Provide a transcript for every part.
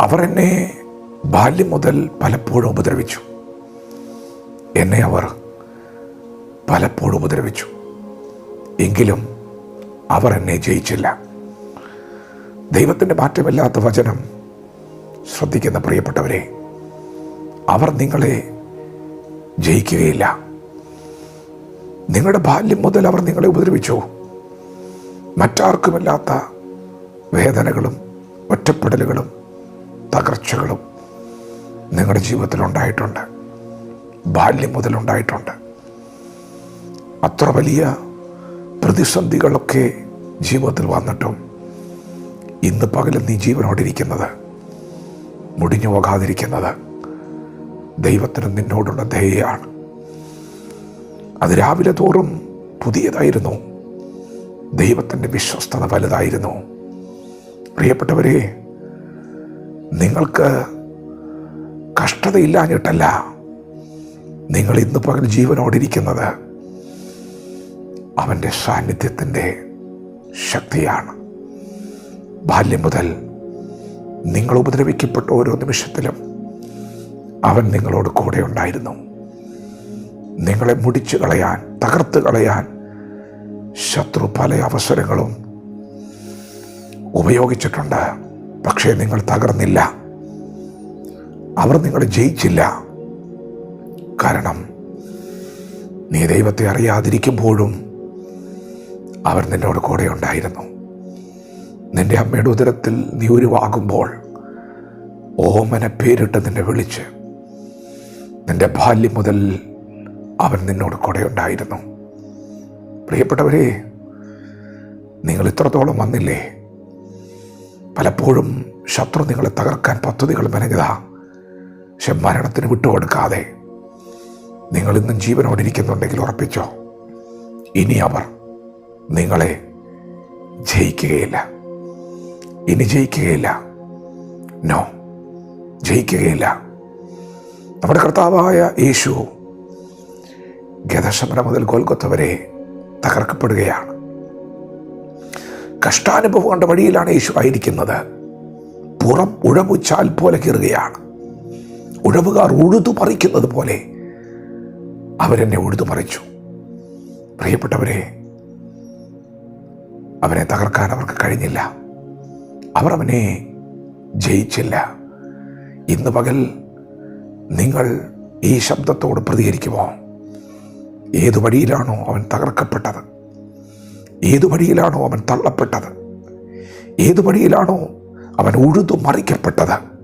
അവർ എന്നെ ബാല്യം മുതൽ പലപ്പോഴും ഉപദ്രവിച്ചു. എന്നെ അവർ പലപ്പോഴും ഉപദ്രവിച്ചു. എങ്കിലും അവർ എന്നെ ജയിച്ചില്ല. ദൈവത്തിന്റെ മാറ്റമില്ലാത്ത വചനം ശ്രദ്ധിക്കുന്ന പ്രിയപ്പെട്ടവരെ അവർ നിങ്ങളെ ജയിക്കുകയില്ല. നിങ്ങളുടെ ബാല്യം മുതൽ അവർ നിങ്ങളെ ഉപദ്രവിച്ചു. മറ്റാർക്കുമില്ലാത്ത വേദനകളും ഒറ്റപ്പെടലുകളും തകർച്ചകളും നിങ്ങളുടെ ജീവിതത്തിൽ ഉണ്ടായിട്ടുണ്ട്. ബാല്യം മുതലുണ്ടായിട്ടുണ്ട് അത്ര വലിയ പ്രതിസന്ധികളൊക്കെ ജീവിതത്തിൽ വന്നിട്ടും ഇന്ന് പകലും നീ ജീവനോടിരിക്കുന്നത് മുടിഞ്ഞു പോകാതിരിക്കുന്നത് ദൈവത്തിന് നിന്നോടുള്ള ദയയാണ്. അത് രാവിലെ തോറും പുതിയതായിരുന്നു. ദൈവത്തിന്റെ വിശ്വസ്തത വലുതായിരുന്നു. പ്രിയപ്പെട്ടവരെ നിങ്ങൾക്ക് കഷ്ടതയില്ലാഞ്ഞിട്ടല്ല നിങ്ങൾ ഇന്ന് പകൽ ജീവനോടിരിക്കുന്നത് അവന്റെ സാന്നിധ്യത്തിന്റെ ശക്തിയാണ്. ബാല്യം മുതൽ നിങ്ങൾ ഉപദ്രവിക്കപ്പെട്ട ഓരോ നിമിഷത്തിലും അവൻ നിങ്ങളോട് കൂടെ ഉണ്ടായിരുന്നു. നിങ്ങളെ മുടിച്ചു കളയാൻ തകർത്ത് കളയാൻ ശത്രു പല അവസരങ്ങളും ഉപയോഗിച്ചിട്ടുണ്ട്. പക്ഷേ നിങ്ങൾ തകർന്നില്ല. അവർ നിങ്ങളെ ജയിച്ചില്ല. കാരണം നീ ദൈവത്തെ അറിയാതിരിക്കുമ്പോഴും അവർ നിന്നോട് കൂടെ ഉണ്ടായിരുന്നു. നിന്റെ അമ്മയുടെ ഉദരത്തിൽ നീ ഉരുവാകുമ്പോൾ ഓമന പേരിട്ട് നിന്നെ വിളിച്ച് നിന്റെ ബാല്യം മുതൽ അവൻ നിന്നോട് കൂടെ ഉണ്ടായിരുന്നു. പ്രിയപ്പെട്ടവരെ നിങ്ങൾ ഇത്രത്തോളം വന്നില്ലേ? പലപ്പോഴും ശത്രു നിങ്ങളെ തകർക്കാൻ പദ്ധതികൾ മെനഞ്ഞതാ. പക്ഷെ മരണത്തിന് വിട്ടുകൊടുക്കാതെ. നിങ്ങൾ ഇന്നും ജീവനോടിരിക്കുന്നുണ്ടെങ്കിൽ ഉറപ്പിച്ചോ. ഇനി അവർ നിങ്ങളെ ജയിക്കുകയില്ല. ഇനി ജയിക്കുകയില്ല. നോ ജയിക്കുകയില്ല. നമ്മുടെ കർത്താവായ യേശു ഗതശമന മുതൽ കൊൽക്കത്ത വരെ തകർക്കപ്പെടുകയാണ്. കഷ്ടാനുഭവം കണ്ട വഴിയിലാണ് യേശു ആയിരിക്കുന്നത്. പുറം ഉഴവുച്ചാൽ പോലെ കീറുകയാണ്. ഉഴവുകാർ ഉഴുതു പറിക്കുന്നത് പോലെ അവരെന്നെ ഉഴുതു പറിച്ചു. പ്രിയപ്പെട്ടവരെ അവനെ തകർക്കാൻ അവർക്ക് കഴിഞ്ഞില്ല. അവർ അവനെ ജയിച്ചില്ല. ഇന്ന് പകൽ നിങ്ങൾ ഈ ശബ്ദത്തോട് പ്രതികരിക്കുമോ? ഏതു വഴിയിലാണോ അവൻ തകർക്കപ്പെട്ടത്? ഏതു വഴിയിലാണോ അവൻ തള്ളപ്പെട്ടത്? ഏതു വഴിയിലാണോ അവൻ ഉഴുതു മറിക്കപ്പെട്ടത്?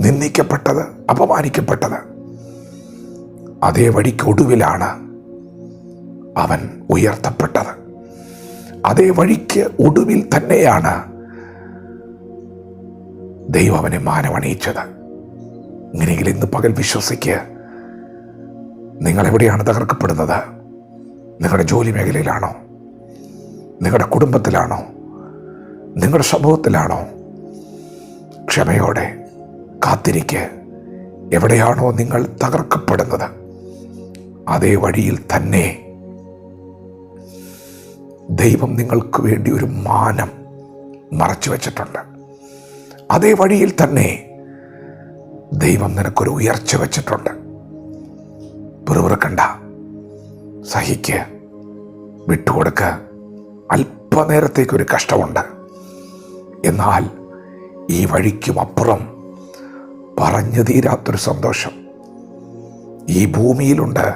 നിന്ദിക്കപ്പെട്ടത്? അപമാനിക്കപ്പെട്ടത്? അതേ വഴിക്ക് ഒടുവിലാണ് അവൻ ഉയർത്തപ്പെട്ടത്. അതേ വഴിക്ക് ഒടുവിൽ തന്നെയാണ് ദൈവം അവനെ മാനമണിയിച്ചത്. ഇങ്ങനെയെങ്കിൽ ഇന്ന് പകൽ വിശ്വസിക്ക്. നിങ്ങൾ എവിടെയാണ് തകർക്കപ്പെടുന്നത്? നിങ്ങളുടെ ജോലി മേഖലയിലാണോ? നിങ്ങളുടെ കുടുംബത്തിലാണോ? നിങ്ങളുടെ സമൂഹത്തിലാണോ? ക്ഷമയോടെ കാത്തിരിക്ക്. എവിടെയാണോ നിങ്ങൾ തകർക്കപ്പെടുന്നത്? അതേ വഴിയിൽ തന്നെ. ദൈവം നിങ്ങൾക്ക് വേണ്ടി ഒരു മാനം മറച്ചു വച്ചിട്ടുണ്ട്. അതേ വഴിയിൽ തന്നെ ദൈവം നിനക്കൊരു ഉയർച്ച വച്ചിട്ടുണ്ട്. പിറുപിറുക്കണ്ട. സഹിക്ക്. വിട്ടുകൊടുക്ക്. അല്പനേരത്തേക്കൊരു കഷ്ടമുണ്ട്. എന്നാൽ ഈ വഴിക്കും അപ്പുറം പറഞ്ഞു തീരാത്തൊരു സന്തോഷം. ഈ ഭൂമിയിലുണ്ട്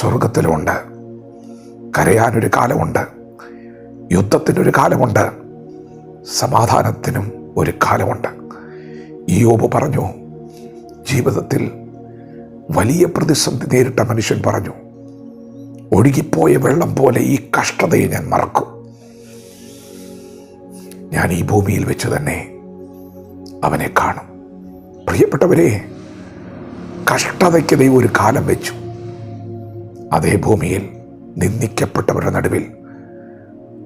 സ്വർഗത്തിലുമുണ്ട് കരയാനൊരു കാലമുണ്ട് യുദ്ധത്തിനൊരു കാലമുണ്ട് സമാധാനത്തിനും ഒരു കാലമുണ്ട്. യോബ് പറഞ്ഞു ജീവിതത്തിൽ വലിയ പ്രതിസന്ധി നേരിട്ട മനുഷ്യൻ പറഞ്ഞു ഒഴുകിപ്പോയ വെള്ളം പോലെ ഈ കഷ്ടതയെ ഞാൻ മറക്കും. ഞാൻ ഈ ഭൂമിയിൽ വെച്ച് തന്നെ അവനെ കാണും. പ്രിയപ്പെട്ടവരെ കഷ്ടതയ്ക്ക് ദൈവം ഒരു കാലം വെച്ചു. അതേ ഭൂമിയിൽ നിന്ദിക്കപ്പെട്ടവരുടെ നടുവിൽ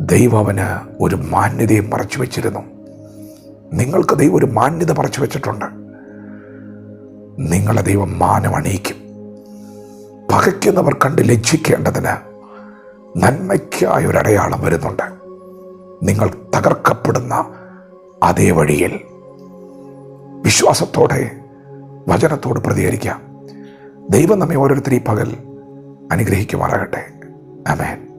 ദൈവം അവന് ഒരു മാന്യതയെ മറച്ചു വെച്ചിരുന്നു. നിങ്ങൾക്ക് ദൈവം ഒരു മാന്യത മറച്ചു വെച്ചിട്ടുണ്ട്. നിങ്ങളെ ദൈവം മാനമണിയിക്കും. പകയ്ക്കുന്നവർ കണ്ട് ലജ്ജിക്കേണ്ടതിന് നന്മയ്ക്കായ ഒരു അടയാളം വരുന്നുണ്ട്. നിങ്ങൾ തകർക്കപ്പെടുന്ന അതേ വഴിയിൽ വിശ്വാസത്തോടെ വചനത്തോട് പ്രതികരിക്കാം. ദൈവം നമ്മെ ഓരോരുത്തരും ഈ പകൽ അനുഗ്രഹിക്കുമാറാകട്ടെ. അമേൻ